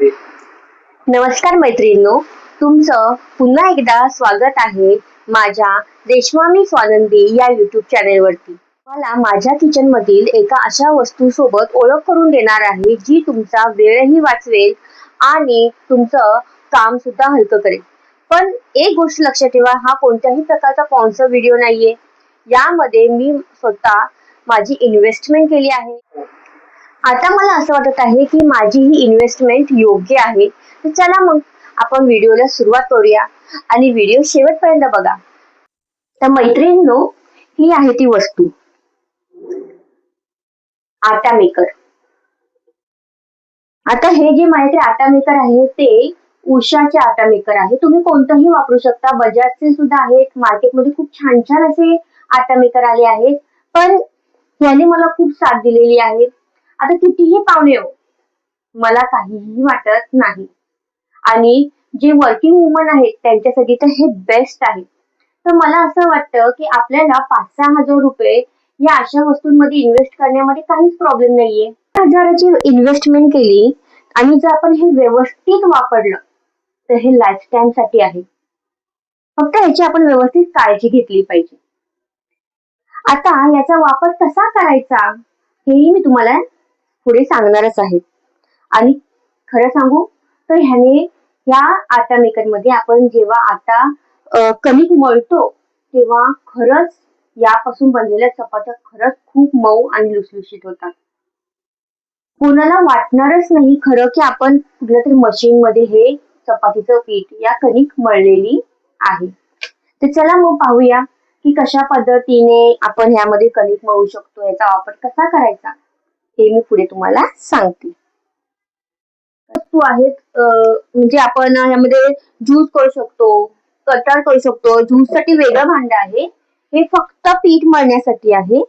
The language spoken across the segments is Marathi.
नमस्कार मैत्रिणींनो तुमचं पुन्हा एकदा स्वागत आहे माझ्या रेशमामी स्वानंदी या युट्यूब चॅनेलवरती मला माझ्या किचन मधील एका अशा वस्तू सोबत ओळख करून देणार आहे जी तुमचा वेळही वाचवेल आणि तुमचं काम सुद्धा हलकं करेल. पण एक गोष्ट लक्षात ठेवा हा कोणत्याही प्रकारचा स्पॉन्सर व्हिडिओ नाहीये. यामध्ये मी स्वतः माझी इन्व्हेस्टमेंट केली आहे. आता मला असं वाटत आहे की माझी ही इन्व्हेस्टमेंट योग्य आहे. तर चला मग आपण व्हिडिओला सुरुवात करूया आणि व्हिडिओ शेवटपर्यंत बघा. तर मैत्रिणींनो ही आहे ती वस्तू. आटा मेकर आता हे जे माझ्याकडे आटा मेकर आहे ते उषाचे आटा मेकर आहे. तुम्ही कोणतंही वापरू शकता. बजाजचे सुद्धा आहेत. मार्केटमध्ये खूप छान छान असे आटा मेकर आले आहेत. पण याने मला खूप साथ दिलेली आहे. आता कितीही पाहुणे हो मला काहीही वाटत नाही. आणि जे वर्किंग वुमन आहेत त्यांच्यासाठी तर हे बेस्ट आहे. तर मला असं वाटतं की आपल्याला पाच सहा हजार रुपये या अशा वस्तूंमध्ये इन्व्हेस्ट करण्यामध्ये काहीच प्रॉब्लेम नाहीये. हजाराची इन्व्हेस्टमेंट केली आणि जर आपण हे व्यवस्थित वापरलं तर हे लाईफसाठी आहे. फक्त याची आपण व्यवस्थित काळजी घेतली पाहिजे. आता याचा वापर कसा करायचा हेही मी तुम्हाला पुढे सांगणारच आहे. आणि खरं सांगू तर ह्याने या आटा मेकरमध्ये आपण जेव्हा आटा कणिक मळतो तेव्हा खरंच यापासून बनलेल्या चपात्या खरंच खूप मऊ आणि लुसलुशीत होतात. कोणाला वाटणारच नाही खरं की आपण कुठल्या तरी मशीन मध्ये हे चपातीचं पीठ या कणिक मळलेली आहे. तर चला मग पाहूया की कशा पद्धतीने आपण ह्यामध्ये कणिक मळू शकतो याचा वापर कसा करायचा? हे मी पुढे तुम्हाला सांगते. वस्तू आहेत म्हणजे आपण यामध्ये ज्यूस करू शकतो कटार करू शकतो ज्यूससाठी वेगळं भांड आहे. हे फक्त पीठ मळण्यासाठी आहे.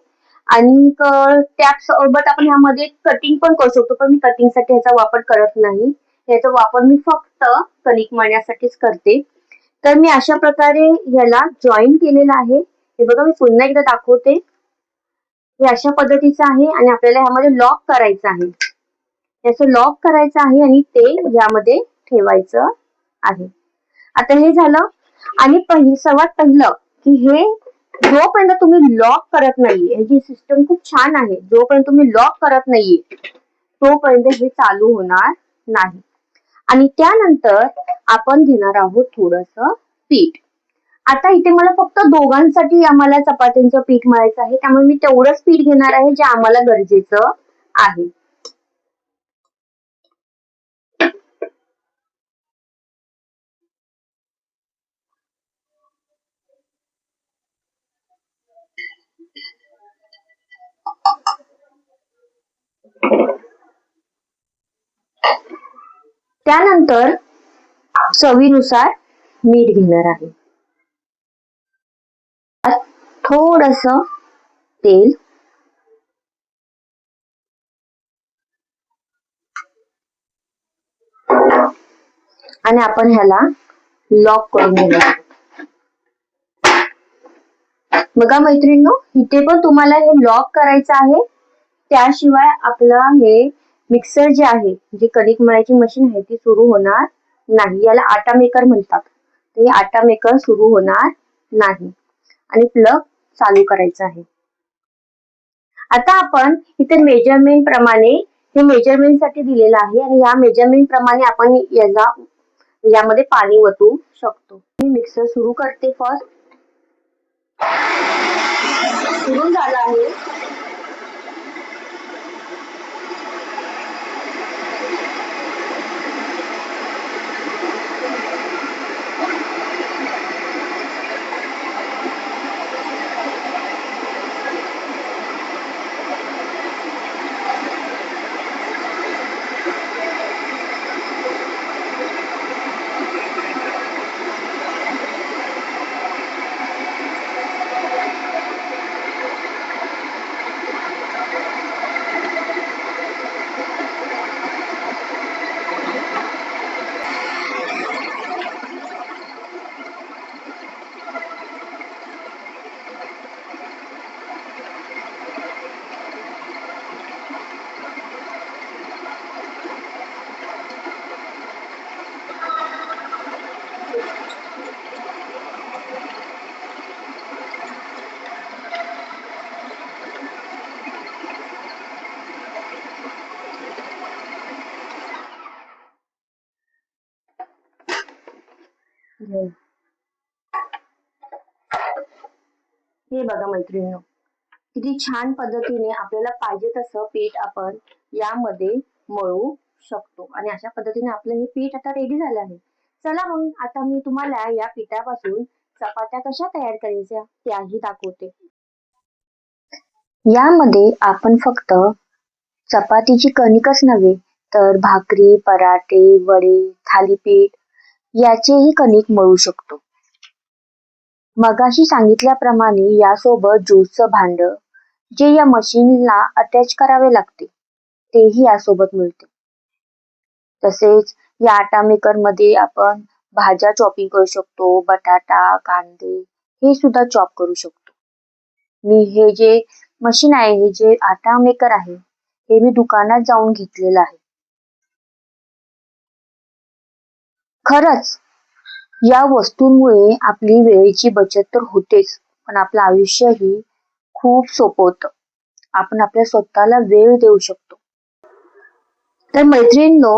आणि त्यासोबत आपण ह्यामध्ये कटिंग पण करू शकतो पण मी कटिंगसाठी ह्याचा वापर करत नाही. याचा वापर मी फक्त कणिक मळण्यासाठीच करते. तर मी अशा प्रकारे ह्याला जॉईन केलेलं आहे. हे बघा मी पुन्हा एकदा दाखवते. हे अशा पद्धतीचं आहे आणि आपल्याला ह्यामध्ये लॉक करायचं आहे. याचं लॉक करायचं आहे आणि ते यामध्ये ठेवायचं आहे. आता हे झालं आणि पहिलं सर्वात पहिलं की हे जोपर्यंत तुम्ही लॉक करत नाहीये ही सिस्टम खूप छान आहे जोपर्यंत तुम्ही लॉक करत नाहीये तोपर्यंत हे चालू होणार नाही. आणि त्यानंतर आपण घेणार आहोत थोडस पीठ आता इथे मला फक्त दोघांसाठी आम्हाला चपात्यांचं पीठ मळायचं आहे. त्यामुळे मी तेवढंच पीठ घेणार आहे जे आम्हाला गरजेचं आहे. त्यानंतर चवीनुसार मीठ घेणार आहे. थोडस तेल. आणि आपण ह्याला लॉक करून घेणार बघा मैत्रिणींनो इथे पण तुम्हाला हे लॉक करायचं आहे. त्याशिवाय आपलं हे मिक्सर जे आहे जे कणिक मळायची मशीन आहे ती सुरू होणार नाही. याला आटा मेकर म्हणतात. ते हे आटा मेकर सुरू होणार नाही. आणि प्लग चालू करायचं आहे. आता आपण इथे मेजरमेंट प्रमाणे हे मेजरमेंटसाठी दिलेलं आहे आणि या मेजरमेंट प्रमाणे आपण याला यामध्ये पाणी वतू शकतो. मी मिक्सर सुरू करते फर्स्ट सुरू झालं आहे. हो. हे. बघा मैत्रिणी किती छान पद्धतीने आपल्याला पाहिजे तसं पीठ आपण यामध्ये मळू शकतो. आणि अशा पद्धतीने आपलं हे पीठ आता रेडी झालं आहे. चला मग आता मी तुम्हाला या पिठापासून चपात्या कशा तयार करायच्या त्याही दाखवते. यामध्ये आपण फक्त चपातीची कणिकच नव्हे तर भाकरी पराठे वडे थालीपीठ याचेही कणिक मळू शकतो. मगाशी सांगितल्याप्रमाणे यासोबत ज्यूसचं भांड जे या मशीनला अटॅच करावे लागते तेही यासोबत मिळते. तसेच या आटा मेकरमध्ये आपण भाज्या चॉपिंग करू शकतो बटाटा कांदे हे सुद्धा चॉप करू शकतो. मी हे जे मशीन आहे हे जे आटा मेकर आहे हे मी दुकानात जाऊन घेतलेलं आहे. खरंच या वस्तूंमुळे आपली वेळेची बचत तर होतेच पण आपलं आयुष्यही खूप सोपं होतं. आपण आपल्या स्वतःला वेळ देऊ शकतो. तर मैत्रिणींनो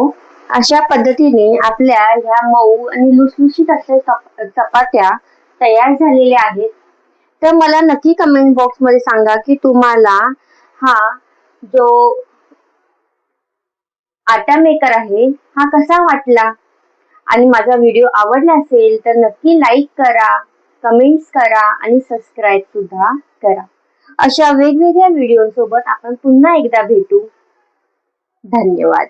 अशा पद्धतीने आपल्या ह्या मऊ आणि लुसलुशीत अशा चपात्या तयार झालेल्या आहेत. तर मला नक्की कमेंट बॉक्समध्ये सांगा की तुम्हाला हा जो आटा मेकर आहे हा कसा वाटला? आणि माझा व्हिडिओ आवडला असेल तर नक्की लाईक करा कमेंट्स करा आणि सबस्क्राईब सुद्धा करा. अशा वेगवेगळ्या व्हिडिओ सोबत आपण पुन्हा एकदा भेटू. धन्यवाद.